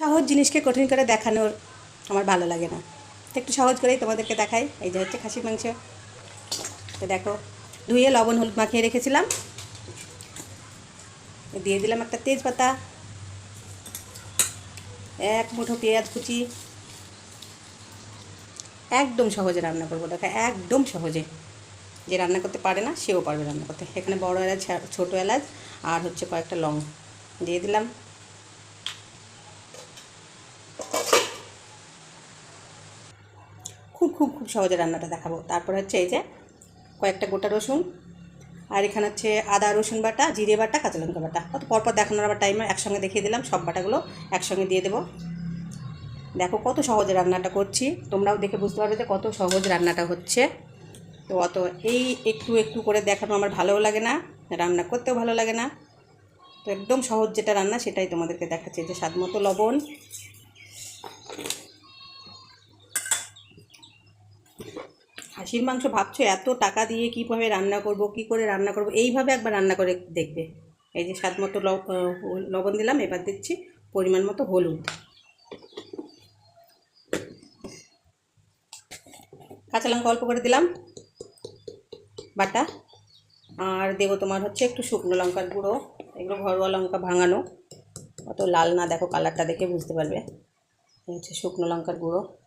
সহজ জিনিসকে কঠিন করে দেখানোর আমার ভালো লাগে না। তো একটু সহজ করেই তোমাদেরকে দেখাই। এই যে হচ্ছে খাসির মাংস। তো দেখো, ধুয়ে লবণ হলুদ মাখিয়ে রেখেছিলাম। দিয়ে দিলাম একটা তেজপাতা, এক মুঠো পেঁয়াজ কুচি। একদম সহজে রান্না করব, দেখো, একদম সহজে। যে রান্না করতে পারে না, সেও পারবে রান্না করতে। এখানে বড় এলাচ, ছোটো এলাচ, আর হচ্ছে কয়েকটা লং। দিয়ে দিলাম। খুব খুব সহজে রান্নাটা দেখাবো। তারপর হচ্ছে এই যে কয়েকটা গোটা রসুন, আর এখানে হচ্ছে আদা, রসুন বাটা, জিরে বাটা, কাঁচা লঙ্কা বাটা। অত পরপর দেখানোর আবার টাইমে একসঙ্গে দেখিয়ে দিলাম, সব বাটাগুলো একসঙ্গে দিয়ে দেবো। দেখো কত সহজে রান্নাটা করছি, তোমরাও দেখে বুঝতে পারবে যে কত সহজ রান্নাটা হচ্ছে। তো অত এই একটু একটু করে দেখানো আমার ভালোও লাগে না, রান্না করতেও ভালো লাগে না। তো একদম সহজ যেটা রান্না সেটাই তোমাদেরকে দেখাচ্ছি যে স্বাদ মতো লবণ খাসির মাংস ভাবছ, এত টাকা দিয়ে কীভাবে রান্না করব, কি করে রান্না করব? এইভাবে একবার রান্না করে দেখবে। এই যে স্বাদ মতো লব- লবণ দিলাম, এবার দিচ্ছি পরিমাণ মতো হলুদ। কাঁচা লঙ্কা অল্প করে দিলাম, বাটা। আর দেবো তোমার হচ্ছে একটু শুকনো লঙ্কার গুঁড়ো, এগুলো ঘরোয়া লঙ্কা ভাঙানো। অত লাল না, দেখো কালারটা দেখে বুঝতে পারবে। হচ্ছে শুকনো লঙ্কার গুঁড়ো।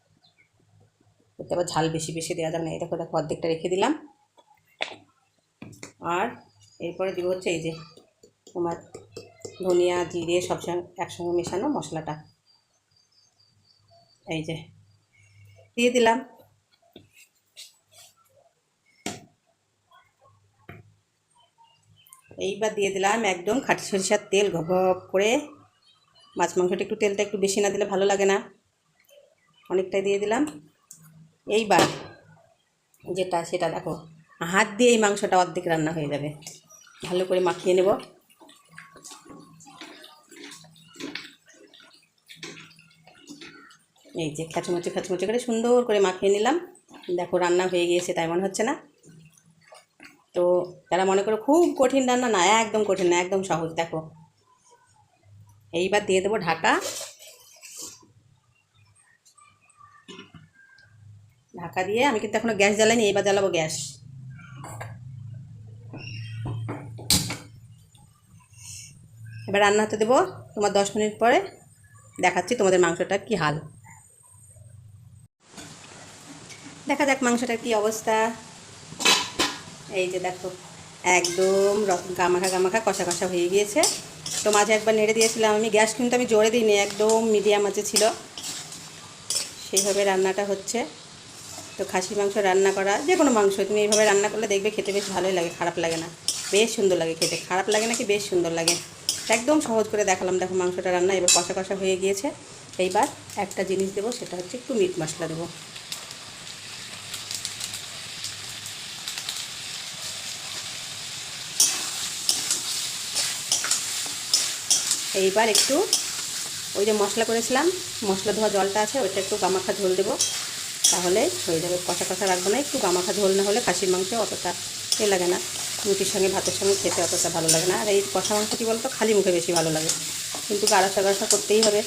এতে আবার ঝাল বেশি বেশি দেওয়া যাবে না। দেখো দেখো, অর্ধেকটা রেখে দিলাম। আর এরপরে দিব হচ্ছে এই যে তোমার ধনিয়া, জিরে, সব সঙ্গে একসঙ্গে মেশানো মশলাটা। এই যে, দিয়ে দিলাম। এইবার দিয়ে দিলাম একদম খাটি সরিষার তেল ঘপ করে। মাছ মাংসটা একটু তেলটা একটু বেশি না দিলে ভালো লাগে না। অনেকটাই দিয়ে দিলাম। এইবার যেটা সেটা দেখো, হাত দিয়ে এই মাংসটা অর্ধেক রান্না হয়ে যাবে। ভালো করে মাখিয়ে নেব। এই যে খাঁচুমাচু খাঁচুমাচু করে সুন্দর করে মাখিয়ে নিলাম। দেখো রান্না হয়ে গিয়েছে, তাই মনে হচ্ছে না? তো তারা মনে করো খুব কঠিন রান্না না, একদম কঠিন না, একদম সহজ। দেখো, এইবার দিয়ে দেবো ঢাকা ঢাকা দিয়ে আমি কিন্তু এখনও গ্যাস জ্বালাইনি এইবার জ্বালাবো গ্যাস। এবার রান্না হতে দেবো, তোমার দশ মিনিট পরে দেখাচ্ছি তোমাদের মাংসটা কি হাল। দেখা যাক মাংসটার কি অবস্থা। এই যে দেখো, একদম গামাখা গামাখা কষা কষা হয়ে গিয়েছে। তো মাঝে একবার নেড়ে দিয়েছিলাম আমি, গ্যাস কিন্তু আমি জোরে দিইনি, একদম মিডিয়াম আছে ছিল। সেইভাবে রান্নাটা হচ্ছে। তো খাসির মাংস রান্না করা, যে কোনো মাংস, তুমি এইভাবে রান্না করলে দেখবে খেতে বেশ ভালোই লাগে, খারাপ লাগে না। বেশ সুন্দর লাগে খেতে, খারাপ লাগে নাকি বেশ সুন্দর লাগে। একদম সহজ করে দেখালাম, দেখো মাংসটা রান্না এবার কষা কষা হয়ে গিয়েছে। এইবার একটা জিনিস দেবো, সেটা হচ্ছে একটু মিট মশলা দেবো। এইবার একটু ওই যে মশলা করেছিলাম, মশলা ধোয়া জলটা আছে, ওইটা একটু গামাখা ঝোল দেবো। তাহলে হয়ে যাবে। কষা কষা রাখব না, একটু গামাখা ঝোল না হলে খাসির মাংস অতটা এ লাগে না। রুটির সঙ্গে, ভাতের সঙ্গে খেতে অতটা ভালো লাগে না। আর এই কষা মাংস কী বলতো? খালি মুখে বেশি ভালো লাগে। কিন্তু গাড়াসা গাড়াসা করতেই হবে।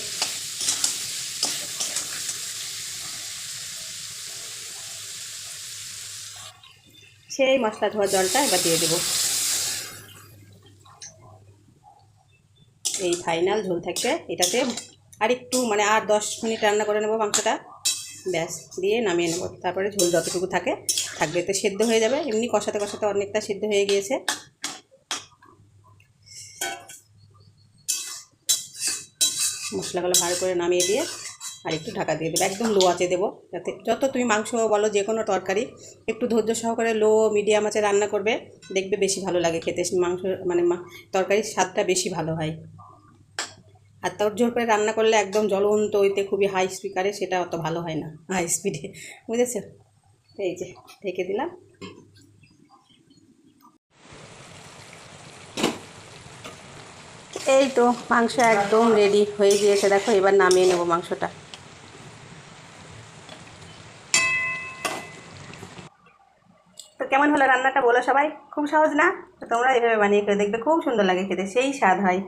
সেই মশলা ধোয়া জলটা এবার দিয়ে দেবো। এই ফাইনাল ঝোল থাকবে এটাতে আর একটু মানে আর দশ মিনিট রান্না করে নেব মাংসটা। ব্যাস দিয়ে নামিয়ে নেব। তারপরে ঝোল যতটুকু থাকে থাকবে এতে সেদ্ধ হয়ে যাবে। এমনি কষাতে কষাতে অনেকটা সেদ্ধ হয়ে গিয়েছে। মশলাগুলো ভালো করে নামিয়ে দিয়ে আর একটু ঢাকা দিয়ে দেবো। একদম লো আঁচে দেবো যাতে যত তুমি মাংস বলো যে কোনো তরকারি, একটু ধৈর্য সহকারে লো মিডিয়াম আঁচে রান্না করবে, দেখবে বেশি ভালো লাগে খেতে। মাংস মানে তরকারির স্বাদটা বেশি ভালো হয়। আর তোর জোর করে রান্না করলে একদম জ্বলন্ত ওইতে খুবই হাই স্পিকারে সেটা অত ভালো হয় না হাই স্পিডে বুঝেছ? এই যে, ঢেকে দিলাম। এই তো, মাংস একদম রেডি হয়ে গিয়েছে। দেখো, এবার নামিয়ে নেব মাংসটা। তো কেমন হলো রান্নাটা বলো সবাই? খুব সহজ না? তোমরা এভাবে বানিয়ে করে দেখবে, খুব সুন্দর লাগে খেতে। সেই স্বাদ হয়।